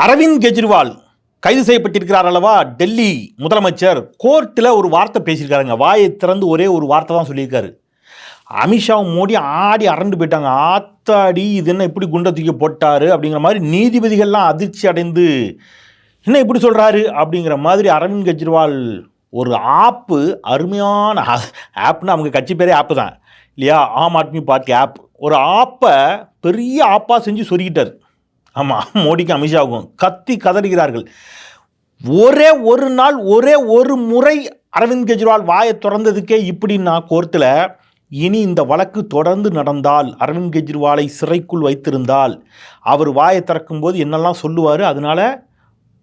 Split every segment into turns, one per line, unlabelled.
அரவிந்த் கெஜ்ரிவால் கைது செய்யப்பட்டிருக்கிறார் அல்லவா? டெல்லி முதலமைச்சர் கோர்ட்டில் ஒரு வார்த்தை பேசியிருக்காருங்க. வாயை திறந்து ஒரே ஒரு வார்த்தை தான் சொல்லியிருக்காரு. அமித்ஷாவும் மோடி ஆடி அரண்டு போயிட்டாங்க. ஆத்தாடி இது என்ன இப்படி குண்டை தூக்கி போட்டாரு அப்படிங்கிற மாதிரி நீதிபதிகள்லாம் அதிர்ச்சி அடைந்து என்ன இப்படி சொல்கிறாரு அப்படிங்கிற மாதிரி அரவிந்த் கெஜ்ரிவால் ஒரு ஆப்பு அருமையான ஆப்னா அவங்க கட்சி பேரே ஆப்பு தான். இல்லையா? Aam Aadmi party app. ஒரு ஆப்பை பெரிய ஆப்பாக செஞ்சு சொருகிட்டார். ஆமாம் மோடிக்கும் அமித்ஷாவுக்கும் கத்தி கதறுகிறார்கள். ஒரே ஒரு நாள் ஒரே ஒரு முறை அரவிந்த் கெஜ்ரிவால் வாயை திறந்ததுக்கே இப்படின்னா கோர்ட்டில் இனி இந்த வழக்கு தொடர்ந்து நடந்தால் அரவிந்த் கெஜ்ரிவாலை சிறைக்குள் வைத்திருந்தால் அவர் வாயை திறக்கும்போது என்னெல்லாம் சொல்லுவார்? அதனால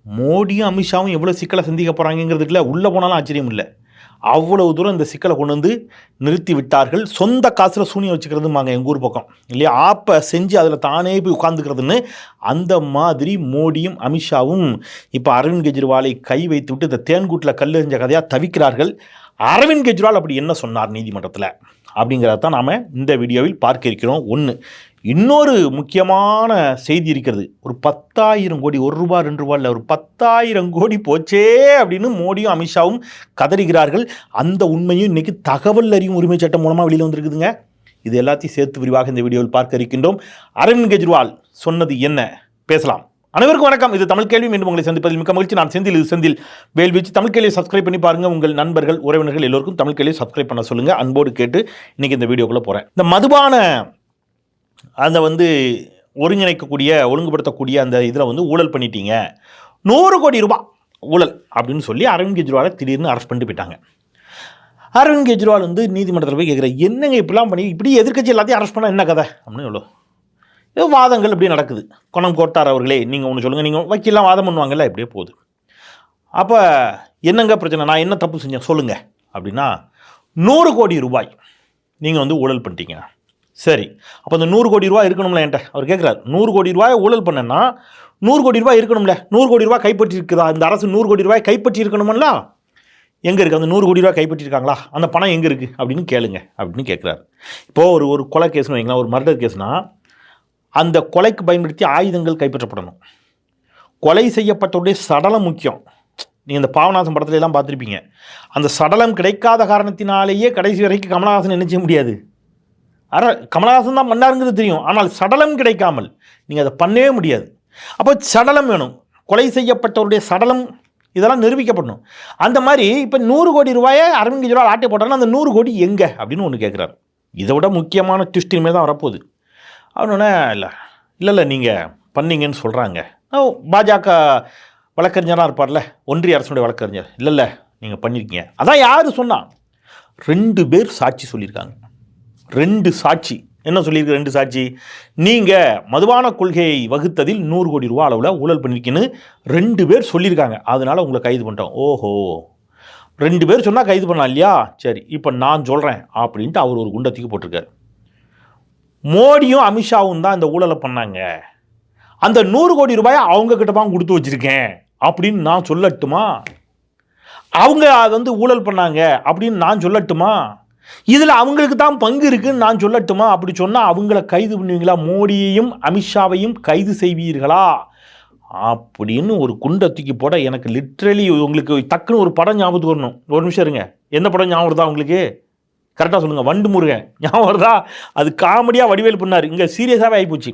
மோடியும் அமித்ஷாவும் எவ்வளோ சிக்கலை சந்திக்க போகிறாங்கிறதுக்குல உள்ளே போனாலும் ஆச்சரியம் இல்லை அவ்வளவு தூரம் இந்த சிக்கலை கொண்டு வந்து நிறுத்தி விட்டார்கள் சொந்த காசில் சூனியம் வச்சுக்கிறதுமாங்க எங்கள் ஊர் பக்கம். இல்லையா? ஆப்பை செஞ்சு அதில் தானே போய் உட்காந்துக்கிறதுன்னு அந்த மாதிரி மோடியும் அமித்ஷாவும் இப்போ அரவிந்த் கெஜ்ரிவாலை கை வைத்து விட்டு இந்த தேன்கூட்டில் கல் எறிஞ்ச கதையாக தவிக்கிறார்கள். அரவிந்த் கெஜ்ரிவால் அப்படி என்ன சொன்னார் நீதிமன்றத்தில்? அப்படிங்கிறத தான் நாம் இந்த வீடியோவில் பார்க்க இருக்கிறோம். ஒன்று இன்னொரு முக்கியமான செய்தி இருக்கிறது. ஒரு பத்தாயிரம் கோடி ஒரு ரூபா ரெண்டு ரூபா இல்லை ஒரு பத்தாயிரம் கோடி போச்சே அப்படின்னு மோடியும் அமித்ஷாவும் கதறுகிறார்கள். அந்த உண்மையும் இன்னைக்கு தகவல் அறியும் உரிமை சட்டம் மூலமாக வெளியில் வந்திருக்குதுங்க. இது எல்லாத்தையும் சேர்த்து விரிவாக இந்த வீடியோவில் பார்க்க இருக்கின்றோம். அரவிந்த் கெஜ்ரிவால் சொன்னது என்ன? பேசலாம். அனைவருக்கும் வணக்கம். இது தமிழ் கேள்வி. மீண்டும் உங்களை சந்திப்பதில் மிக்க மகிழ்ச்சி. நான் செந்தில் இது செந்தில் வேல்வீச்சு. தமிழ் கேள்வியை சப்ஸ்கிரைப் பண்ணி பாருங்க. உங்கள் நண்பர்கள் உறவினர்கள் எல்லோருக்கும் தமிழ் கேள்வியை சப்ஸ்கிரைப் பண்ண சொல்லுங்க. அன்போடு கேட்டு இன்னைக்கு இந்த வீடியோக்குள்ளே போகிறேன் இந்த மதுபான அதை வந்து ஒருங்கிணைக்கக்கூடிய ஒழுங்குபடுத்தக்கூடிய அந்த இதில் வந்து ஊழல் பண்ணிட்டீங்க. நூறு கோடி ரூபாய் ஊழல் அப்படின்னு சொல்லி அரவிந்த் கெஜ்ரிவாலை திடீர்னு அரெஸ்ட் பண்ணிட்டு போயிட்டாங்க. அரவிந்த் கெஜ்ரிவால் வந்து நீதிமன்றத்தில் போய் கேட்குற என்னங்க இப்படிலாம் பண்ணி இப்படி எதிர்க்கட்சி எல்லாத்தையும் அரெஸ்ட் பண்ணால் என்ன கதை? அப்படின்னு எவ்வளோ ஏதோ வாதங்கள் இப்படி நடக்குது. குணம் கோட்டார் அவர்களே நீங்கள் ஒன்று சொல்லுங்கள் நீங்கள் வக்கீல்லாம் வாதம் பண்ணுவாங்கல்ல இப்படியே போகுது. அப்போ என்னங்க பிரச்சனை? நான் என்ன தப்பு செஞ்சேன்? சொல்லுங்கள் அப்படின்னா நூறு கோடி ரூபாய் நீங்கள் வந்து ஊழல் பண்ணிட்டீங்க. சரி. அப்போ அந்த நூறு கோடி ரூபாய் இருக்கணும்ல என்கிட்ட. அவர் கேட்குறாரு நூறு கோடி ரூபாய் ஊழல் பண்ணேன்னா நூறு கோடி ரூபாய் இருக்கணும்ல. நூறு கோடி ரூபாய் கைப்பற்றி இருக்குதா இந்த அரசு நூறு கோடி ரூபாய் கைப்பற்றி இருக்கணும்ல எங்கே இருக்குது அந்த நூறு கோடி ரூபாய் கைப்பற்றிருக்காங்களா அந்த பணம் எங்கே இருக்குது அப்படின்னு கேளுங்க அப்படின்னு கேட்குறாரு இப்போது ஒரு ஒரு கொலை கேஸ்னு வைங்களா ஒரு மர்டர் கேஸ்னால் அந்த கொலைக்கு பயன்படுத்தி ஆயுதங்கள் கைப்பற்றப்படணும். கொலை செய்யப்பட்டவுடைய சடலம் முக்கியம். நீங்கள் இந்த பாவநாசம் படத்துல எல்லாம் பார்த்துருப்பீங்க. அந்த சடலம் கிடைக்காத காரணத்தினாலேயே கடைசி வரைக்கும் கமலஹாசன் என்ன செய்ய முடியாது. அற கமலஹாசன் தான் பண்ணாருங்கிறது தெரியும். ஆனால் சடலம் கிடைக்காமல் நீங்கள் அதை பண்ணவே முடியாது. அப்போ சடலம் வேணும். கொலை செய்யப்பட்டவருடைய சடலம் இதெல்லாம் நிரூபிக்கப்படணும். அந்த மாதிரி இப்போ நூறு கோடி ரூபாயை அரவிந்த் கெஜ்ரிவால் ஆட்டை போட்டாங்கன்னா அந்த நூறு கோடி எங்கே? அப்படின்னு ஒன்று கேட்குறாரு இதை விட முக்கியமான ட்விஸ்ட் இனிமேல் தான் வரப்போகுது. அவனோட இல்லை இல்லை இல்லை நீங்கள் பண்ணீங்கன்னு சொல்கிறாங்க பாஜக வழக்கறிஞராக இருப்பார்ல ஒன்றிய அரசுடைய வழக்கறிஞர். இல்லை இல்லை நீங்கள் பண்ணியிருக்கீங்க அதான் யார் சொன்னால் ரெண்டு பேர் சாட்சி சொல்லியிருக்காங்க. ரெண்டு சாட்சி. என்ன சொல்லியிருக்கு ரெண்டு சாட்சி? நீங்கள் மதுபான கொள்கையை வகுத்ததில் நூறு கோடி ரூபா அளவில் ஊழல் பண்ணியிருக்கீன்னு ரெண்டு பேர் சொல்லியிருக்காங்க. அதனால் உங்களை கைது பண்ணிட்டோம். ஓஹோ. ரெண்டு பேர் சொன்னால் கைது பண்ணலாம் இல்லையா? சரி இப்போ நான் சொல்கிறேன் அப்படின்ட்டு அவர் ஒரு குண்டத்துக்கு போட்டிருக்காரு. மோடியும் அமித்ஷாவும் தான் இந்த ஊழலை பண்ணாங்க. அந்த நூறு கோடி ரூபாயை அவங்கக்கிட்ட தான் கொடுத்து வச்சிருக்கேன் அப்படின்னு நான் சொல்லட்டுமா? அவங்க அது வந்து ஊழல் பண்ணாங்க அப்படின்னு நான் சொல்லட்டுமா? இதில் அவங்களுக்கு தான் பங்கு இருக்குன்னு நான் சொல்லட்டுமா? அப்படி சொன்னால் அவங்கள கைது பண்ணுவீங்களா? மோடியையும் அமித்ஷாவையும் கைது செய்வீர்களா? அப்படின்னு ஒரு குண்டை தூக்கி போட எனக்கு லிட்ரலி உங்களுக்கு டக்குன்னு ஒரு படம் ஞாபகத்துக்கு வரணும். ஒரு நிமிஷம் இருங்க. எந்த படம் ஞாபகம் வருதா உங்களுக்கு? கரெக்டாக சொல்லுங்கள் வண்டு முருகன். ஞாபகம் வருதா? அது காமெடியாக வடிவேல் பண்ணார். இங்கே சீரியஸாகவே ஆகிப்போச்சு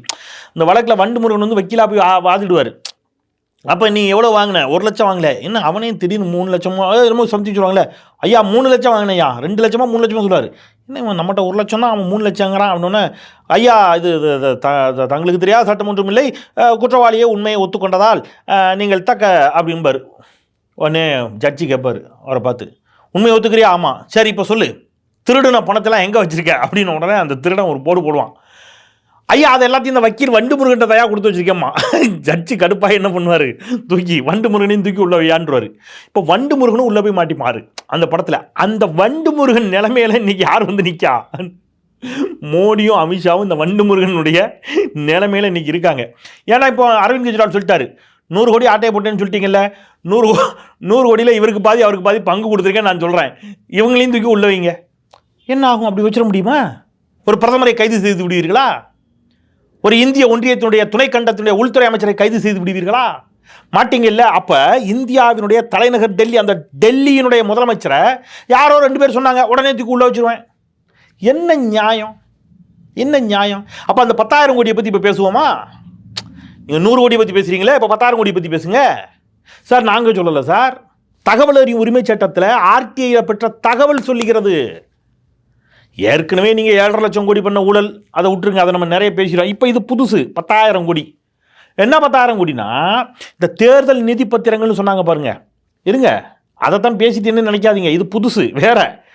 இந்த வழக்கில் வண்டு முருகன் வந்து வக்கீலாக போய் வாதிடுவார். அப்போ நீ எவ்வளோ வாங்கின? ஒரு லட்சம் வாங்கல. என்ன அவனையும் திடீர்னு மூணு லட்சமோ அஹ் என்னமோ சம்திங் சொல்லுவாங்களே ஐயா மூணு லட்சம் வாங்கினையா? ரெண்டு லட்சமா மூணு லட்சமா சொல்லுவார் என்ன இவன் நம்மகிட்ட ஒரு லட்சம்னா அவன் மூணு லட்சங்கிறான் அப்படின்னே ஐயா இது த- தங்களுக்கு தெரியாத சட்டம் ஒன்றும் இல்லை. குற்றவாளியே உண்மையை ஒத்துக்கொண்டதால் நீங்கள் தக்க அப்படிம்பார். உடனே ஜட்ஜி கேட்பார் அவரை பார்த்து உண்மையை ஒத்துக்கிறியா? ஆமாம் சரி இப்போ சொல்லு. திருடின பணத்தெல்லாம் எங்கே வச்சுருக்க? அப்படின்னு உடனே அந்த திருடன் ஒரு போடு போடுவான். ஐயா அது எல்லாத்தையும் இந்த வக்கீல் வண்டு முருகன் தயா கொடுத்து வச்சிருக்கேம்மா. ஜட்ஜு கடுப்பாக என்ன பண்ணுவார்? தூக்கி வண்டு முருகனையும் தூக்கி உள்ள வையான்றுவார். இப்போ வண்டு முருகனும் உள்ளே போய் மாட்டிப்பார். அந்த படத்தில் அந்த வண்டு முருகன் நிலைமையில இன்னைக்கு யார் வந்து நிற்கா மோடியும் அமித்ஷாவும் இந்த வண்டு முருகனுடைய நிலைமையில இன்னைக்கு இருக்காங்க. ஏன்னா இப்போ அரவிந்த் கெஜ்ரிவால் சொல்லிட்டாரு. நூறு கோடி ஆட்டையை போட்டேன்னு சொல்லிட்டீங்கல்ல? நூறு நூறு கோடியில் இவருக்கு பாதி அவருக்கு பாதி பங்கு கொடுத்துருக்கேன் நான் சொல்கிறேன் இவங்களையும் தூக்கி உள்ள வைங்க. என்ன ஆகும்? அப்படி வச்சிட முடியுமா? ஒரு பிரதமரை கைது செய்து விடுவீர்களா? ஒரு இந்திய ஒன்றியத்தினுடைய துணை கண்டத்தினுடைய உள்துறை அமைச்சரை கைது செய்து விடுவீர்களா? மாட்டீங்க இல்லை. அப்ப இந்தியாவினுடைய தலைநகர் டெல்லி அந்த டெல்லியினுடைய முதலமைச்சரை யாரோ ரெண்டு பேர் சொன்னாங்க உடனே தூக்கி உள்ள வச்சிருவேன். என்ன நியாயம்? என்ன நியாயம்? அப்ப அந்த பத்தாயிரம் கோடியை பத்தி இப்ப பேசுவோமா? நீங்க நூறு கோடியை பத்தி பேசுறீங்களே இப்ப பத்தாயிரம் கோடியை பத்தி பேசுங்க. சார் நாங்க சொல்லலை சார். தகவல் அறியும் உரிமை சட்டத்தில் ஆர்டிஐ பெற்ற தகவல் சொல்லுகிறது ஏற்கனவே நீங்கள் ஏழரை லட்சம் கோடி பண்ண ஊழல் அதை விட்டுருங்க அதை நம்ம நிறைய பேசுகிறோம் இப்போ இது புதுசு பத்தாயிரம் கோடி. என்ன பத்தாயிரம் கோடினா இந்த தேர்தல் நிதி பத்திரங்கள்னு சொன்னாங்க பாருங்க. இருங்க அதைத்தான் பேசிட்டு நினைக்காதீங்க. இது புதுசு வேற.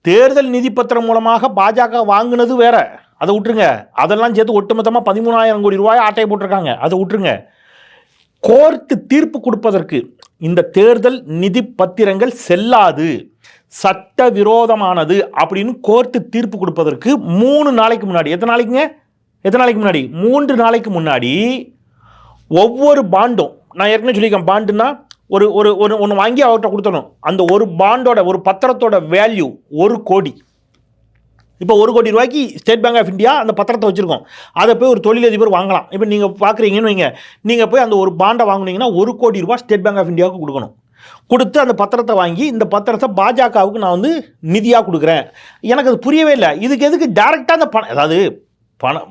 தேர்தல் நிதி பத்திரம் மூலமாக பாஜக வாங்கினது வேற. அதை விட்டுருங்க. அதெல்லாம் சேர்த்து ஒட்டுமொத்தமாக பதிமூணாயிரம் கோடி ரூபாய் ஆட்டையை போட்டிருக்காங்க. அதை விட்டுருங்க. கோர்ட்டு தீர்ப்பு கொடுப்பதற்கு இந்த தேர்தல் நிதி பத்திரங்கள் செல்லாது. சட்ட விரோதமானது அப்படின்னு கோர்ட்டு தீர்ப்பு கொடுப்பதற்கு மூணு நாளைக்கு முன்னாடி. எத்தனை நாளைக்குங்க? எத்தனை நாளைக்கு முன்னாடி? மூன்று நாளைக்கு முன்னாடி ஒவ்வொரு பாண்டும் நான் ஏற்கனவே சொல்லியிருக்கேன் பாண்டுன்னா ஒரு ஒரு ஒரு ஒன்று வாங்கி அவர்கிட்ட கொடுத்தணும் அந்த ஒரு பாண்டோட ஒரு பத்திரத்தோட வேல்யூ ஒரு கோடி. இப்போ ஒரு கோடி ரூபாய்க்கு ஸ்டேட் பேங்க் ஆஃப் இந்தியா அந்த பத்திரத்தை வச்சுருக்கோம். அதை போய் ஒரு தொழிலதிபர் வாங்கலாம். இப்போ நீங்கள் பார்க்குறீங்கன்னு வைங்க. நீங்கள் போய் அந்த ஒரு பாண்டை வாங்குனீங்கன்னா ஒரு கோடி ரூபாய் ஸ்டேட் பேங்க் ஆஃப் இந்தியாவுக்கு கொடுக்கணும். கொடுத்து அந்த பத்திரத்தை வாங்கி இந்த பத்திரத்தை பாஜகவுக்கு நான் வந்து நிதியாக கொடுக்குறேன். எனக்கு அது புரியவே இல்லை. இதுக்கு எதுக்கு டேரெக்டாக அந்த பணம் அதாவது பணம்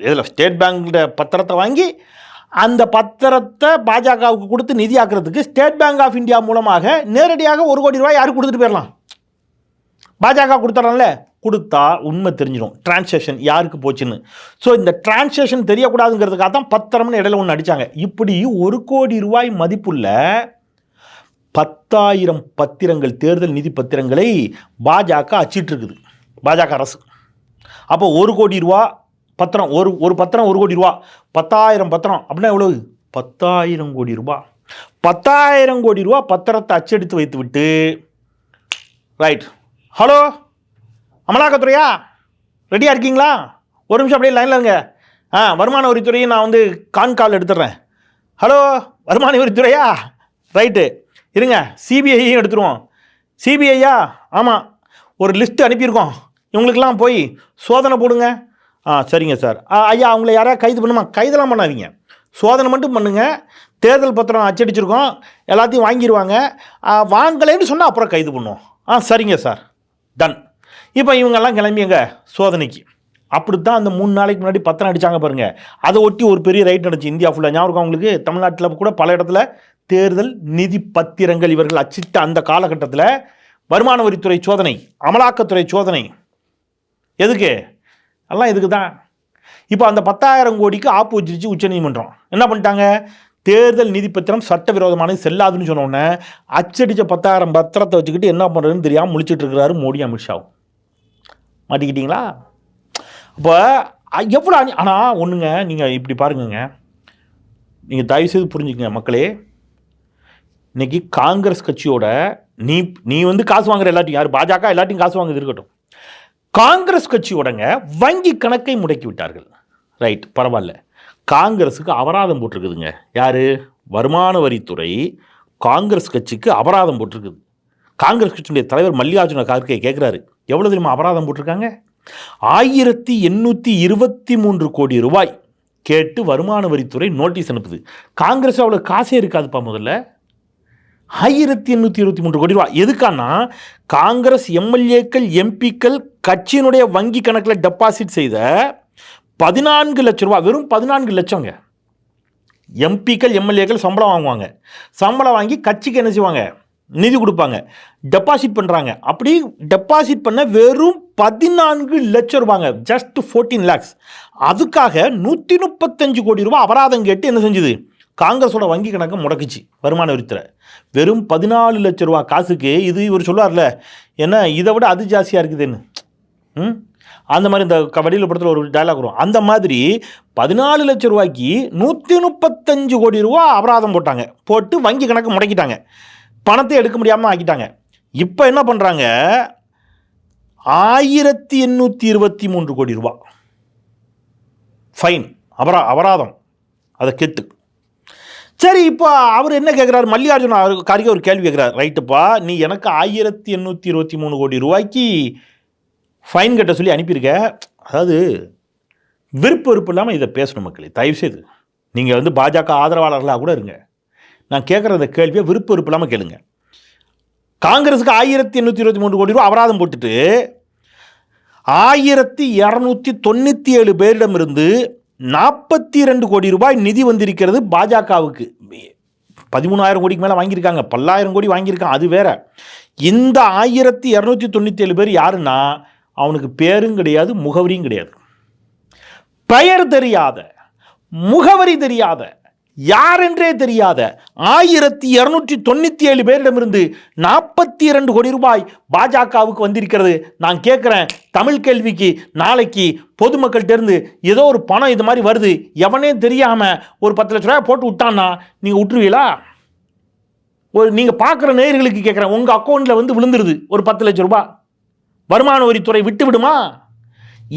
இதில் ஸ்டேட் பேங்க்கிட்ட பத்திரத்தை வாங்கி அந்த பத்திரத்தை பாஜகவுக்கு கொடுத்து நிதியாக்குறதுக்கு ஸ்டேட் பேங்க் ஆஃப் இந்தியா மூலமாக நேரடியாக ஒரு கோடி ரூபாய் யாருக்கு கொடுத்துட்டு போயிடலாம் பாஜக கொடுத்துட்றான்ல கொடுத்தா உண்மை தெரிஞ்சிடும் டிரான்சேக்ஷன் யாருக்கு போச்சுன்னு. ஸோ இந்த டிரான்சேக்ஷன் தெரியக்கூடாதுங்கிறதுக்காக தான் பத்திரம்னு இடையில ஒன்று அடித்தாங்க இப்படி ஒரு கோடி ரூபாய் மதிப்புள்ள பத்தாயிரம் பத்திரங்கள் தேர்தல் நிதி பத்திரங்களை பாஜக அச்சிட்ருக்குது பாஜக அரசு. அப்போ ஒரு கோடி ரூபா பத்திரம் ஒரு ஒரு பத்திரம் ஒரு கோடி ரூபா. பத்தாயிரம் பத்திரம் அப்படின்னா எவ்வளவு? பத்தாயிரம் கோடி ரூபா. பத்தாயிரம் கோடி ரூபா பத்திரத்தை அச்சடித்து வைத்து விட்டு ரைட் ஹலோ அமலாக்கத்துறையா? ரெடியாக இருக்கீங்களா? ஒரு நிமிஷம் அப்படியே லைனில் இருங்க. ஆ வருமான வரித்துறையை நான் வந்து கான் கால் எடுத்துடுறேன். ஹலோ வருமான வரித்துறையா? ரைட்டு இருங்க சிபிஐயும் எடுத்துருவோம். சிபிஐயா ஆமாம் ஒரு லிஸ்ட்டு அனுப்பியிருக்கோம். இவங்களுக்கெல்லாம் போய் சோதனை போடுங்க. ஆ சரிங்க சார். ஆ ஐயா அவங்கள யாராவது கைது பண்ணுமா? கைதெல்லாம் பண்ணாதீங்க. சோதனை மட்டும் பண்ணுங்கள் தேர்தல் பத்திரம் அச்சடிச்சிருக்கோம். எல்லாத்தையும் வாங்கிடுவாங்க வாங்கலைன்னு சொன்னால் அப்புறம் கைது பண்ணுவோம். ஆ சரிங்க சார். டன் இப்போ இவங்கெல்லாம் கிளம்பியங்க சோதனைக்கு. அப்படி தான் அந்த மூணு நாளைக்கு முன்னாடி பத்திரம் அடித்தாங்க பாருங்கள் அதை ஒட்டி ஒரு பெரிய ரைட் நடந்துச்சு. இந்தியா ஃபுல்லாக ஞாபகம் அவங்களுக்கு உங்களுக்கு? தமிழ்நாட்டில் கூட பல இடத்துல தேர்தல் நிதி பத்திரங்கள் இவர்கள் அச்சிட்ட அந்த காலகட்டத்தில் வருமான வரித்துறை சோதனை அமலாக்கத்துறை சோதனை. எதுக்கு? எல்லாம் இதுக்கு தான்? இப்போ அந்த பத்தாயிரம் கோடிக்கு ஆப்பு வச்சிருச்சு உச்சநீதிமன்றம் என்ன பண்ணிட்டாங்க? தேர்தல் நிதி பத்திரம் சட்டவிரோதமானது செல்லாதுன்னு சொன்னோடனே அச்சடித்த பத்தாயிரம் பத்திரத்தை வச்சுக்கிட்டு என்ன பண்ணுறதுன்னு தெரியாமல் முழிச்சிட்டு இருக்கிறாரு மோடி அமித்ஷாவும் மாட்டிக்கிட்டீங்களா? அப்போ எவ்வளோ ஆனால் ஒன்றுங்க நீங்கள் இப்படி பாருங்கங்க. நீங்கள் தயவுசெய்து புரிஞ்சுக்கங்க மக்களே. இன்னைக்கு காங்கிரஸ் கட்சியோட நீ நீ வந்து காசு வாங்குற எல்லாத்தையும் யார்? பாஜக எல்லாத்தையும் காசு வாங்குறது இருக்கட்டும். காங்கிரஸ் கட்சியோடங்க வங்கி கணக்கை முடக்கி விட்டார்கள். ரைட் பரவாயில்ல. காங்கிரஸுக்கு அபராதம் போட்டிருக்குதுங்க. யார்? வருமான வரித்துறை காங்கிரஸ் கட்சிக்கு அபராதம் போட்டிருக்குது. காங்கிரஸ் கட்சியுடைய தலைவர் மல்லிகார்ஜுன கார்கே கேட்குறாரு எவ்வளோ தெரியுமா அபராதம் போட்டிருக்காங்க? ஆயிரத்தி எண்ணூற்றி இருபத்தி மூன்று கோடி ரூபாய் கேட்டு வருமான வரித்துறை நோட்டீஸ் அனுப்புது. காங்கிரஸ் அவ்வளோ காசே இருக்காதுப்பா முதல்ல. ஆயிரத்தி எண்ணூற்றி இருபத்தி மூன்று கோடி ரூபாய். எதுக்கானா? காங்கிரஸ் எம்எல்ஏக்கள் எம்பிக்கள் கட்சியினுடைய வங்கி கணக்கில் டெபாசிட் செய்த பதினான்கு லட்சம் ரூபாய். வெறும் பதினான்கு லட்சங்க. எம்பிக்கள் எம்எல்ஏக்கள் சம்பளம் வாங்குவாங்க. சம்பளம் வாங்கி கட்சிக்கு என்ன செய்வாங்க? நிதி கொடுப்பாங்க. டெபாசிட் பண்ணுறாங்க அப்படி டெபாசிட் பண்ண வெறும் பதினான்கு லட்சம் ரூபாங்க. ஜஸ்ட் ஃபோர்டீன் லேக்ஸ் அதுக்காக நூற்றி முப்பத்தஞ்சு கோடி ரூபாய் அபராதம் கேட்டு என்ன செஞ்சுது? காங்கிரஸோட வங்கி கணக்கை முடக்குச்சு வருமான வரித்துறை. வெறும் பதினாலு லட்சம் ரூபா காசுக்கு இது இவர் சொல்லுவார்ல என்ன இதை விட அது ஜாஸ்தியாக இருக்குதுன்னு ம்? அந்த மாதிரி இந்த க- படத்தில் ஒரு டைலாக் வரும். அந்த மாதிரி பதினாலு லட்சம் ரூபாய்க்கு நூற்றி முப்பத்தஞ்சு கோடி ரூபா அபராதம் போட்டாங்க. போட்டு வங்கி கணக்கு முடக்கிட்டாங்க. பணத்தை எடுக்க முடியாமல் ஆக்கிட்டாங்க. இப்போ என்ன பண்ணுறாங்க ஆயிரத்தி எண்ணூற்றி இருபத்தி மூன்று கோடி ரூபா. ஃபைன் அபரா அபராதம். அதை கெட்டு. சரி இப்போ அவர் என்ன கேட்குறாரு மல்லிகார்ஜுன அவர் காரிக்கு ஒரு கேள்வி கேட்குறாரு ரைட்டுப்பா நீ எனக்கு ஆயிரத்தி எண்ணூற்றி இருபத்தி மூணு கோடி ரூபாய்க்கு ஃபைன் கட்ட சொல்லி அனுப்பியிருக்க. அதாவது விருப்ப விருப்பம் இல்லாமல் இதை பேசணும் மக்களே தயவுசெய்து. நீங்கள் வந்து பாஜக ஆதரவாளர்களாக கூட இருங்க. நான் கேட்குற அந்த கேள்வியை விருப்ப விருப்பம் இல்லாமல் கேளுங்க. காங்கிரஸுக்கு ஆயிரத்தி எண்ணூற்றி இருபத்தி மூணு கோடி ரூபா அபராதம் போட்டுட்டு ஆயிரத்தி இரநூத்தி தொண்ணூற்றி ஏழு பேரிடமிருந்து நாற்பத்தி ரெண்டு கோடி ரூபாய் நிதி வந்திருக்கிறது பாஜகவுக்கு. பதிமூணாயிரம் கோடிக்கு மேலே வாங்கியிருக்காங்க. பல்லாயிரம் கோடி வாங்கியிருக்காங்க. அது வேற. இந்த ஆயிரத்தி இரநூத்தி தொண்ணூற்றி ஏழு பேர் யாருன்னா அவனுக்கு பேரும் கிடையாது முகவரியும் கிடையாது. பெயர் தெரியாத முகவரி தெரியாத யார் என்றே தெரியாத ஆயிரத்தி இருநூற்றி தொண்ணூற்றி ஏழு பேரிடமிருந்து நாற்பத்தி இரண்டு கோடி ரூபாய் பாஜகவுக்கு வந்திருக்கிறது. நான் கேட்குறேன் தமிழ் கேள்விக்கு நாளைக்கு பொதுமக்கள்கிட்டேருந்து ஏதோ ஒரு பணம் இது மாதிரி வருது. எவனே தெரியாமல் ஒரு பத்து லட்ச ரூபாய் போட்டு விட்டான்னா நீங்கள் விட்டுருவீங்களா? ஒரு நீங்கள் பார்க்குற நேர்களுக்கு கேட்குறேன் உங்கள் அக்கௌண்ட்டில் வந்து விழுந்துருது ஒரு பத்து லட்ச ரூபாய். வருமான வரித்துறை விட்டு விடுமா?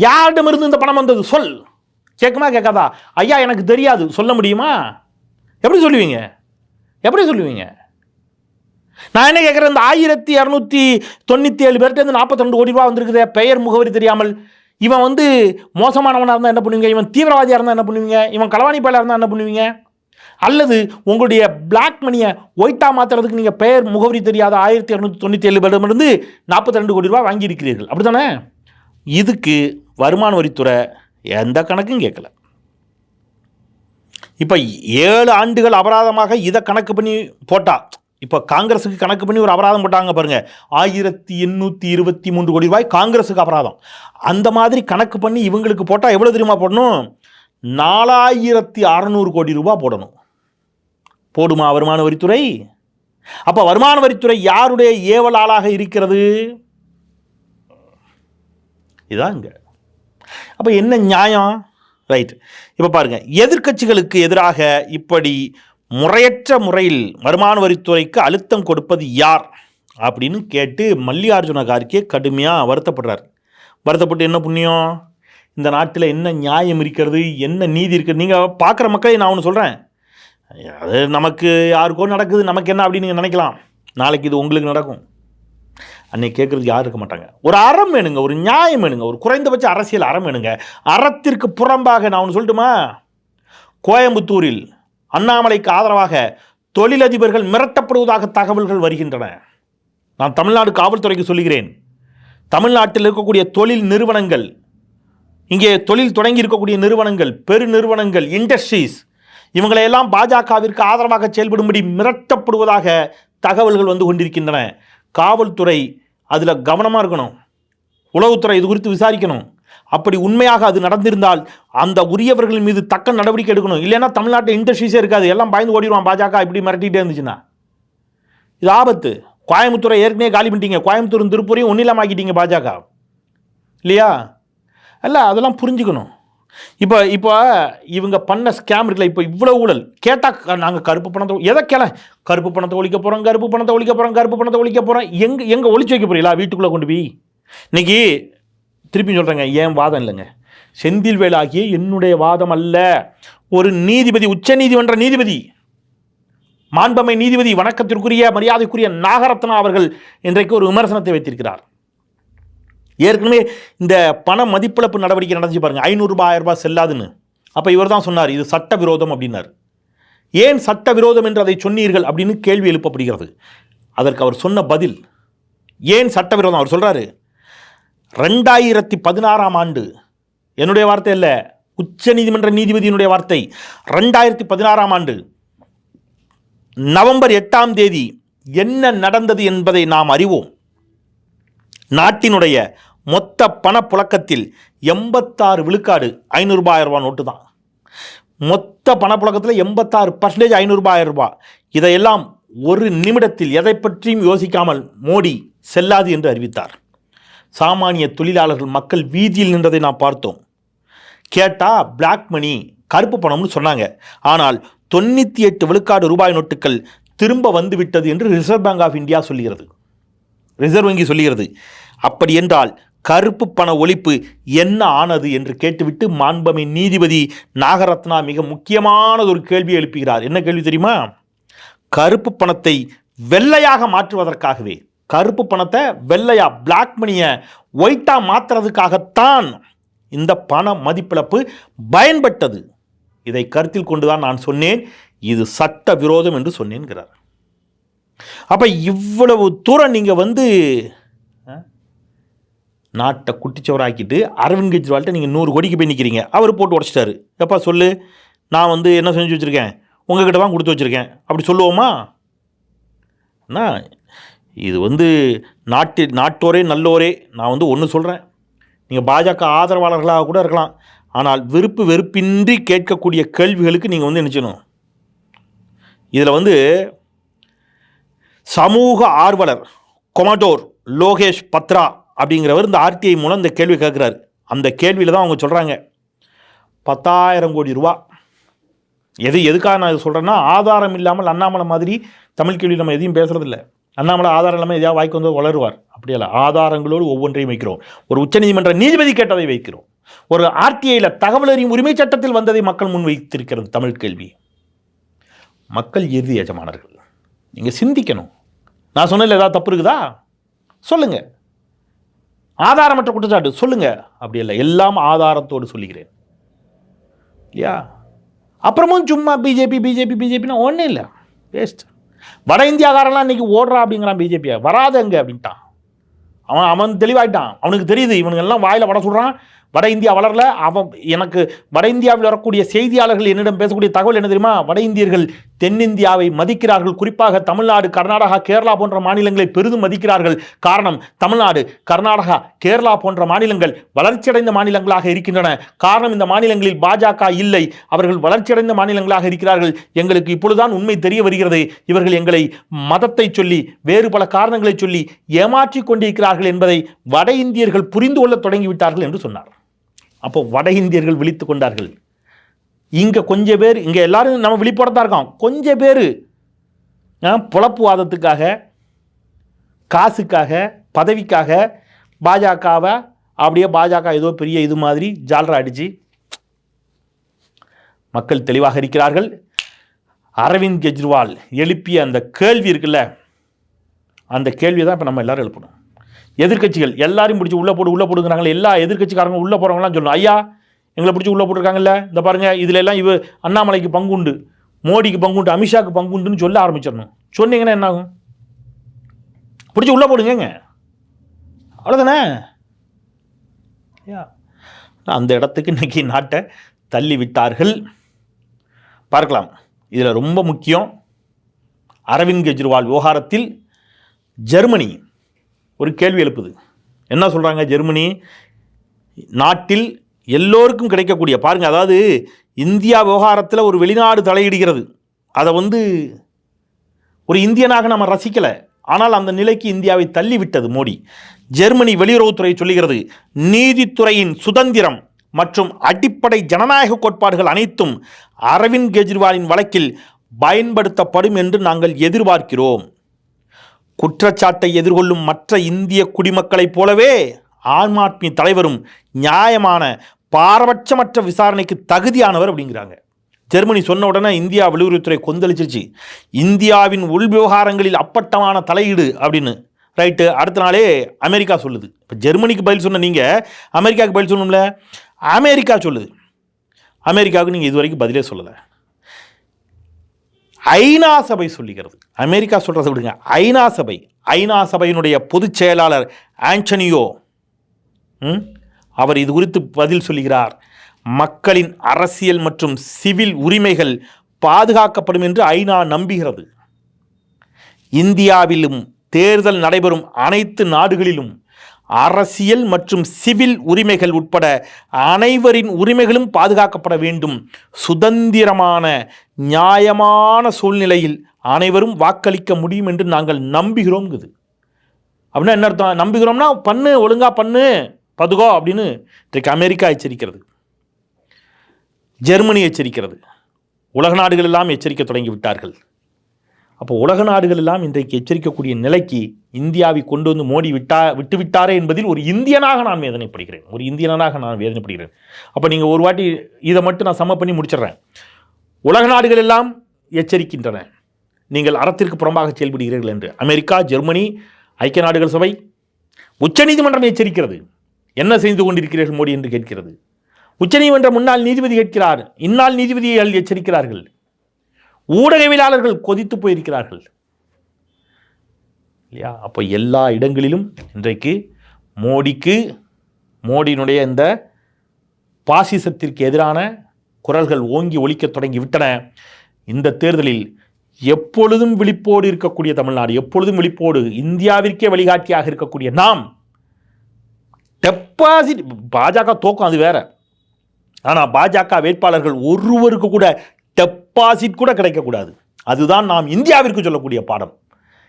யாரிடமிருந்து இந்த பணம் வந்தது? சொல். கேட்குமா கேட்காதா? ஐயா எனக்கு தெரியாது. சொல்ல முடியுமா? எப்படி சொல்லுவீங்க? எப்படி சொல்லுவீங்க? நான் என்ன கேட்குறேன் இந்த ஆயிரத்தி இரநூத்தி தொண்ணூற்றி ஏழு பேர்கிட்ட நாற்பத்தி ரெண்டு கோடி ரூபா வந்திருக்குதே பெயர் முகவரி தெரியாமல். இவன் வந்து மோசமானவனாக இருந்தால் என்ன பண்ணுவீங்க? இவன் தீவிரவாதியாக இருந்தால் என்ன பண்ணுவீங்க? இவன் களவாணி பயலாக இருந்தால் என்ன பண்ணுவீங்க? அல்லது உங்களுடைய பிளாக் மணியை ஒயிட்டா மாற்றுறதுக்கு நீங்கள் பெயர் முகவரி தெரியாத ஆயிரத்தி இரநூத்தி தொண்ணூற்றி ஏழு பேரிடமிருந்து நாற்பத்தி ரெண்டு கோடி ரூபா வாங்கியிருக்கிறீர்கள். அப்படி தானே இதுக்கு வருமான வரித்துறை எந்த கணக்கும் கேட்கல. இப்போ ஏழு ஆண்டுகள் அபராதமாக இதை கணக்கு பண்ணி போட்டா. இப்போ காங்கிரஸுக்கு கணக்கு பண்ணி ஒரு அபராதம் போட்டாங்க பாருங்க. ஆயிரத்தி எண்ணூற்றி இருபத்தி மூன்று கோடி ரூபாய் காங்கிரஸுக்கு அபராதம். அந்த மாதிரி கணக்கு பண்ணி இவங்களுக்கு போட்டால் எவ்வளோ தெரியுமா போடணும்? நாலாயிரத்தி அறநூறு கோடி ரூபாய் போடணும். போடுமா வருமான வரித்துறை? அப்போ வருமான வரித்துறை யாருடைய ஏவல் ஆளாக இருக்கிறது? இதான் அப்போ என்ன நியாயம்? ரைட் இப்போ பாருங்கள் எதிர்க்கட்சிகளுக்கு எதிராக இப்படி முறையற்ற முறையில் வருமான வரித்துறைக்கு அழுத்தம் கொடுப்பது யார்? அப்படின்னு கேட்டு மல்லிகார்ஜுன கார்கே கடுமையாக வருத்தப்படுறார். வருத்தப்பட்டு என்ன புண்ணியம்? இந்த நாட்டில் என்ன நியாயம் இருக்கிறது? என்ன நீதி இருக்குது நீங்கள் பார்க்குற மக்களை நான் ஒன்று சொல்கிறேன் அது நமக்கு யாருக்கோ நடக்குது நமக்கு என்ன அப்படின்னு நீங்கள் நினைக்கலாம். நாளைக்கு இது உங்களுக்கு நடக்கும். அன்னைக்கு கேட்குறது யாரும் இருக்க மாட்டாங்க. ஒரு அறம் வேணுங்க ஒரு நியாயம் வேணுங்க ஒரு குறைந்தபட்ச அரசியல் அறம் வேணுங்க. அறத்திற்கு புறம்பாக நான் ஒன்று சொல்லட்டுமா? கோயம்புத்தூரில் அண்ணாமலைக்கு ஆதரவாக தொழிலதிபர்கள் மிரட்டப்படுவதாக தகவல்கள் வருகின்றன. நான் தமிழ்நாடு காவல்துறைக்கு சொல்லுகிறேன். தமிழ்நாட்டில் இருக்கக்கூடிய தொழில் நிறுவனங்கள் இங்கே தொழில் தொடங்கி இருக்கக்கூடிய நிறுவனங்கள் பெரு நிறுவனங்கள் இண்டஸ்ட்ரீஸ் இவங்களையெல்லாம் பாஜகவிற்கு ஆதரவாக செயல்படும்படி மிரட்டப்படுவதாக தகவல்கள் வந்து கொண்டிருக்கின்றன. காவல்துறை அதில் கவனமாக இருக்கணும். உளவுத்துறை இது குறித்து விசாரிக்கணும். அப்படி உண்மையாக அது நடந்திருந்தால் அந்த உரியவர்கள் மீது தக்க நடவடிக்கை எடுக்கணும். இல்லைன்னா தமிழ்நாட்டில் இண்டஸ்ட்ரீஸே இருக்காது. எல்லாம் பயந்து ஓடிடுவான் பாஜக இப்படி மிரட்டிகிட்டே இருந்துச்சுன்னா. இது ஆபத்து. கோயம்புத்தூரை ஏற்கனவே காலி பண்ணிட்டீங்க. கோயம்புத்தூரும் திருப்பூரையும் ஒன்றிலாமாக்கிட்டீங்க பாஜக. இல்லையா? இல்லை அதெல்லாம் புரிஞ்சுக்கணும். இப்போ இப்போ இவங்க பண்ண ஸ்கேம் இருக்குல்ல இப்போ இவ்வளோ ஊழல். கேட்டால் நாங்கள் கருப்பு பணத்தை எதை கேள? கருப்பு பணத்தை ஒழிக்க போகிறோம் கருப்பு பணத்தை ஒழிக்க போகிறோம் கருப்பு பணத்தை ஒழிக்க போகிறோம் எங்கே எங்கே ஒழிச்சு வைக்க போறீங்களா? வீட்டுக்குள்ளே கொண்டு போய். இன்னைக்கு திருப்பி சொல்கிறேங்க ஏன் வாதம் இல்லைங்க? செந்தில் வேலாகிய என்னுடைய வாதம் அல்ல. ஒரு நீதிபதி உச்ச நீதிமன்ற நீதிபதி மாண்பமை நீதிபதி வணக்கத்திற்குரிய மரியாதைக்குரிய நாகரத்னா அவர்கள் இன்றைக்கு ஒரு விமர்சனத்தை வைத்திருக்கிறார். ஏற்கனவே இந்த பண மதிப்பிழப்பு நடவடிக்கை நடந்துச்சு பாருங்கள் ஐநூறுரூபா ஆயிரரூபா செல்லாதுன்னு. அப்போ இவர் தான் சொன்னார் இது சட்ட விரோதம் அப்படின்னார். ஏன் சட்ட விரோதம் என்று அதை சொன்னீர்கள் அப்படின்னு கேள்வி எழுப்பப்படுகிறது. அதற்கு அவர் சொன்ன பதில் ஏன் சட்ட விரோதம் அவர் சொல்கிறாரு ரெண்டாயிரத்தி பதினாறாம் ஆண்டு என்னுடைய வார்த்தை இல்லை உச்ச நீதிமன்ற நீதிபதியினுடைய வார்த்தை ரெண்டாயிரத்தி பதினாறாம் ஆண்டு நவம்பர் எட்டாம் தேதி என்ன நடந்தது என்பதை நாம் அறிவோம். நாட்டினுடைய மொத்த பணப்புழக்கத்தில் எண்பத்தாறு விழுக்காடு ஐநூறுரூபா நோட்டு தான். மொத்த பணப்புழக்கத்தில் எண்பத்தாறு பர்சன்டேஜ் ஐநூறுரூபா இதையெல்லாம் ஒரு நிமிடத்தில் எதை பற்றியும் யோசிக்காமல் மோடி செல்லாது என்று அறிவித்தார். சாமானிய தொழிலாளர்கள் மக்கள் வீதியில் நின்றதை நாம் பார்த்தோம். கேட்டால் பிளாக் மணி கருப்பு பணம்னு சொன்னாங்க. ஆனால் தொண்ணூற்றி எட்டு விழுக்காடு ரூபாய் நோட்டுகள் திரும்ப வந்துவிட்டது என்று ரிசர்வ் பேங்க் ஆஃப் இந்தியா சொல்கிறது. ரிசர்வ் வங்கி சொல்கிறது. அப்படி என்றால் கருப்பு பண ஒழிப்பு என்ன ஆனது என்று கேட்டுவிட்டு மாண்பமை நீதிபதி நாகரத்னா மிக முக்கியமானது ஒரு கேள்வி எழுப்புகிறார். என்ன கேள்வி தெரியுமா? கருப்பு பணத்தை வெள்ளையாக மாற்றுவதற்காகவே கருப்பு பணத்தை வெள்ளையா பிளாக் மணியை ஒயிட்டா மாற்றுறதுக்காகத்தான் இந்த பண மதிப்பிழப்பு பயன்பட்டது. இதை கருத்தில் கொண்டுதான் நான் சொன்னேன். இது சட்ட விரோதம் என்று சொன்னேன்கிறார். அப்ப இவ்வளவு தூரம் நீங்க வந்து நாட்டை குட்டிச்சவராக்கிட்டு அரவிந்த் கெஜ்ரிவால்கிட்ட நீங்கள் நூறு கோடிக்கு போய் நிற்கிறீங்க அவர் போட்டு உடச்சிட்டாரு. எப்பா சொல்லு நான் வந்து என்ன செஞ்சு வச்சுருக்கேன்? உங்ககிட்ட தான் கொடுத்து வச்சுருக்கேன். அப்படி சொல்லுவோமா? அண்ணா இது வந்து நாட்டு நாட்டோரே நல்லோரே நான் வந்து ஒன்று சொல்கிறேன் நீங்கள் பாஜக ஆதரவாளர்களாக கூட இருக்கலாம். ஆனால் விருப்பு வெறுப்பின்றி கேட்கக்கூடிய கேள்விகளுக்கு நீங்கள் வந்து நினச்சணும் இதில் வந்து சமூக ஆர்வலர் கொமடோர் லோகேஷ் பத்ரா அப்படிங்கிறவர் இந்த ஆர்டிஐ மூலம் இந்த கேள்வி கேட்குறாரு. அந்த கேள்வியில் தான் அவங்க சொல்கிறாங்க பத்தாயிரம் கோடி ரூபா. எது எதுக்காக நான் இது சொல்கிறேன்னா ஆதாரம் இல்லாமல் அண்ணாமலை மாதிரி தமிழ் கேள்வி நம்ம எதையும் பேசுகிறதில்ல அண்ணாமலை ஆதாரம் இல்லாமல் எதையாவது வாய்க்கு வந்து வளருவார். அப்படி அல்ல ஆதாரங்களோடு ஒவ்வொன்றையும் வைக்கிறோம். ஒரு உச்சநீதிமன்ற நீதிபதி கேட்டதை வைக்கிறோம். ஒரு ஆர்டிஐயில் தகவல் அறியும் உரிமை சட்டத்தில் வந்ததை மக்கள் முன் வைத்திருக்கிறது தமிழ் கேள்வி. மக்கள் இறுதி எஜமானர்கள். நீங்கள் சிந்திக்கணும். நான் சொன்னதில் ஏதாவது தப்பு இருக்குதா? சொல்லுங்கள் ஆதாரமற்ற குற்றச்சாட்டு. சொல்லுங்க. அப்படி இல்லை. எல்லாம் ஆதாரத்தோடு சொல்லுகிறேன். இல்லையா? அப்புறமும் சும்மா பிஜேபி பிஜேபி பிஜேபின்னா ஒன்றும் இல்லை. வேஸ்ட் வட இந்தியாக்காரெல்லாம் இன்னைக்கு ஓடுறா அப்படிங்கிறான் பிஜேபியை வராது அங்கே அப்படின்ட்டான். அவன் அவன் தெளிவாயிட்டான். அவனுக்கு தெரியுது. இவனுங்க எல்லாம் வாயில வட சொல்கிறான் வட இந்தியா வளரல அவன் எனக்கு வட இந்தியாவில் வரக்கூடிய செய்தியாளர்கள் என்னிடம் பேசக்கூடிய தகவல் என்ன தெரியுமா? வட இந்தியர்கள் தென்னிந்தியாவை மதிக்கிறார்கள். குறிப்பாக தமிழ்நாடு கர்நாடகா கேரளா போன்ற மாநிலங்களை பெரிதும் மதிக்கிறார்கள். காரணம் தமிழ்நாடு கர்நாடகா கேரளா போன்ற மாநிலங்கள் வளர்ச்சியடைந்த மாநிலங்களாக இருக்கின்றன. காரணம் இந்த மாநிலங்களில் பாஜக இல்லை. அவர்கள் வளர்ச்சியடைந்த மாநிலங்களாக இருக்கிறார்கள். எங்களுக்கு இப்பொழுதுதான் உண்மை தெரிய வருகிறது. இவர்கள் எங்களை மதத்தை சொல்லி வேறு பல காரணங்களை சொல்லி ஏமாற்றிக் கொண்டிருக்கிறார்கள் என்பதை வட இந்தியர்கள் புரிந்து கொள்ள தொடங்கிவிட்டார்கள் என்று சொன்னார். அப்போ வட இந்தியர்கள் விழித்து கொண்டார்கள். இங்கே கொஞ்சம் பேர் இங்கே எல்லாரும் நம்ம விழிப்போட தான் இருக்கோம். கொஞ்சம் பேர் புழப்புவாதத்துக்காக காசுக்காக பதவிக்காக பாஜகவை அப்படியே பாஜக ஏதோ பெரிய இது மாதிரி ஜால்ரா அடிச்சு மக்கள் தெளிவாக இருக்கிறார்கள். அரவிந்த் கெஜ்ரிவால் எழுப்பிய அந்த கேள்வி இருக்குல்ல அந்த கேள்வியை தான் இப்போ நம்ம எல்லாரும் எழுப்பணும். எதிர்க்கட்சிகள் எல்லாரையும் பிடிச்சி உள்ளே போடு உள்ளே போடுங்கிறாங்களே எல்லா எதிர்கட்சிக்காரங்க உள்ளே போகிறவங்களாம் சொல்லணும். ஐயா எங்களை பிடிச்சி உள்ளே போட்டிருக்காங்கல்ல? இந்த பாருங்க இதுல எல்லாம் இவ அண்ணாமலைக்கு பங்குண்டு மோடிக்கு பங்குண்டு அமித்ஷாக்கு பங்குண்டுன்னு சொல்ல ஆரம்பிச்சிடணும். சொன்னீங்கன்னா என்ன ஆகும் பிடிச்சி உள்ளே போடுங்க அவ்வளோதானே அந்த இடத்துக்கு இன்னைக்கு நாட்டை தள்ளி விட்டார்கள். பார்க்கலாம். இதில் ரொம்ப முக்கியம். அரவிந்த் கெஜ்ரிவால் விவகாரத்தில் ஜெர்மனி ஒரு கேள்வி எழுப்புது. என்ன சொல்கிறாங்க ஜெர்மனி? நாட்டில் எல்லோருக்கும் கிடைக்கக்கூடிய பாருங்கள் அதாவது இந்தியா விவகாரத்தில் ஒரு வெளிநாடு தலையிடுகிறது. அதை வந்து ஒரு இந்தியனாக நம்ம ரசிக்கலை. ஆனால் அந்த நிலைக்கு இந்தியாவை தள்ளிவிட்டது மோடி. ஜெர்மனி வெளியுறவுத்துறை சொல்லுகிறது நீதித்துறையின் சுதந்திரம் மற்றும் அடிப்படை ஜனநாயக கோட்பாடுகள் அனைத்தும் அரவிந்த் கெஜ்ரிவாலின் வழக்கில் பயன்படுத்தப்படும் என்று நாங்கள் எதிர்பார்க்கிறோம். குற்றச்சாட்டை எதிர்கொள்ளும் மற்ற இந்திய குடிமக்களைப் போலவே ஆம் ஆத்மி தலைவரும் நியாயமான பாரபட்சமற்ற விசாரணைக்கு தகுதியானவர் அப்படிங்கிறாங்க. ஜெர்மனி சொன்ன உடனே இந்தியா வெளியுறவுத்துறை கொந்தளிச்சிருச்சு. இந்தியாவின் உள் விவகாரங்களில் அப்பட்டமான தலையீடு அப்படின்னு ரைட்டு அடுத்த நாளே அமெரிக்கா சொல்லுது. இப்போ ஜெர்மனிக்கு பதில் சொன்ன நீங்கள் அமெரிக்காவுக்கு பதில் சொல்லணும்ல? அமெரிக்கா சொல்லுது. அமெரிக்காவுக்கு நீங்கள் இதுவரைக்கும் பதிலே சொல்லலை. ஐநா சபை சொல்லுகிறது. அமெரிக்கா சொல்கிறத விடுங்க. ஐநா சபை. ஐநா சபையினுடைய பொதுச் செயலாளர் ஆண்டனியோ ம், அவர் இது குறித்து பதில் சொல்லுகிறார். மக்களின் அரசியல் மற்றும் சிவில் உரிமைகள் பாதுகாக்கப்படும் என்று ஐநா நம்புகிறது. இந்தியாவிலும் தேர்தல் நடைபெறும் அனைத்து நாடுகளிலும் அரசியல் மற்றும் சிவில் உரிமைகள் உட்பட அனைவரின் உரிமைகளும் பாதுகாக்கப்பட வேண்டும். சுதந்திரமான நியாயமான சூழ்நிலையில் அனைவரும் வாக்களிக்க முடியும் என்று நாங்கள் நம்புகிறோம்ங்குது அப்படின்னா என்ன அர்த்தம்? நம்புகிறோம்னா பண்ணு ஒழுங்கா பண்ணு பதுகோ அப்படின்னு இன்றைக்கு அமெரிக்கா எச்சரிக்கிறது. ஜெர்மனி எச்சரிக்கிறது. உலக நாடுகள் எல்லாம் எச்சரிக்க தொடங்கி விட்டார்கள். அப்போ உலக நாடுகள் எல்லாம் இன்றைக்கு எச்சரிக்கக்கூடிய நிலைக்கு இந்தியாவை கொண்டு வந்து மோடி விட்டா விட்டு விட்டாரே என்பதில் ஒரு இந்தியனாக நான் வேதனைப்படுகிறேன். ஒரு இந்தியனாக நான் வேதனைப்படுகிறேன். அப்போ நீங்கள் ஒரு வாட்டி இதை மட்டும் நான் சம பண்ணி முடிச்சிடுறேன். உலக நாடுகள் எல்லாம் எச்சரிக்கின்றன. நீங்கள் அறத்திற்கு புறம்பாக செயல்படுகிறீர்கள் என்று. அமெரிக்கா ஜெர்மனி ஐக்கிய நாடுகள் சபை உச்சநீதிமன்றம் எச்சரிக்கிறது. என்ன செய்து கொண்டிருக்கிறீர்கள் மோடி என்று கேட்கிறது. உச்சநீதிமன்ற முன்னாள் நீதிபதி கேட்கிறார். இந்நாள் நீதிபதிகள் எச்சரிக்கிறார்கள். ஊடகவியலாளர்கள் கொதித்து போயிருக்கிறார்கள். இல்லையா? அப்போ எல்லா இடங்களிலும் இன்றைக்கு மோடிக்கு மோடியினுடைய இந்த பாசிசத்திற்கு எதிரான குரல்கள் ஓங்கி ஒழிக்க தொடங்கி விட்டன. இந்த தேர்தலில் எப்பொழுதும் விழிப்போடு இருக்கக்கூடிய தமிழ்நாடு எப்பொழுதும் விழிப்போடு இந்தியாவிற்கே வழிகாட்டியாக இருக்கக்கூடிய நாம் டெபாசிட் பாஜக தோக்கம் அது வேற. ஆனால் பாஜக வேட்பாளர்கள் ஒருவருக்கு கூட டெபாசிட் கூட கிடைக்கக்கூடாது. அதுதான் நாம் இந்தியாவிற்கு சொல்லக்கூடிய பாடம்.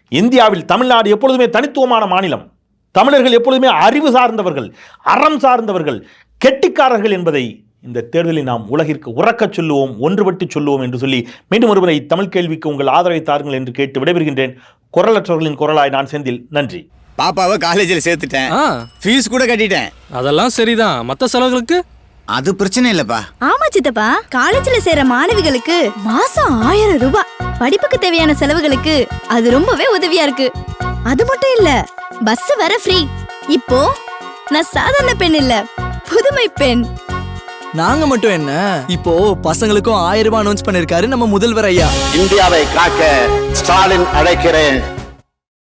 இந்தியாவில் தமிழ்நாடு எப்பொழுதுமே தனித்துவமான மாநிலம். தமிழர்கள் எப்பொழுதுமே அறிவு சார்ந்தவர்கள் அறம் சார்ந்தவர்கள் கெட்டிக்காரர்கள் என்பதை இந்த தேர்தலில் நாம் உலகிற்கு உறக்கச் சொல்லுவோம் ஒன்றுபட்டு சொல்லுவோம் என்று சொல்லி மீண்டும் ஒருமுறை தமிழ் கேள்விக்கு உங்கள் ஆதரவை தாருங்கள் என்று கேட்டு விடைபெறுகின்றேன். குரலற்றவர்களின் குரலாய் நான் செந்தில். நன்றி.
பாப்பாவை காலேஜில் சேர்த்துட்டேன். ஃபீஸ் கூட கட்டிட்டேன்.
அதெல்லாம் சரிதான். மத்த செலவுகளுக்கு?
அது பிரச்சனை இல்லப்பா.
ஆமா சித்தப்பா காலேஜ்ல சேர மாணவிகளுக்கு மாசம் ஆயிரம் ரூபாய். படிப்புக்கு தேவையான செலவுகளுக்கு அது ரொம்பவே உதவியா இருக்கு. அது மட்டும் இல்ல பஸ் வர ஃப்ரீ இப்போ நான் சாதாரண பெண் இல்ல புதுமை பெண்.
நாங்க மட்டும் என்ன? இப்போ பசங்களுக்கும் ஆயிரம் ரூபாய் அனௌன்ஸ் பண்ணிருக்காரு நம்ம முதல்வர் ஐயா.
இந்தியாவை காக்க ஸ்டாலின் அழைக்கிறேன்.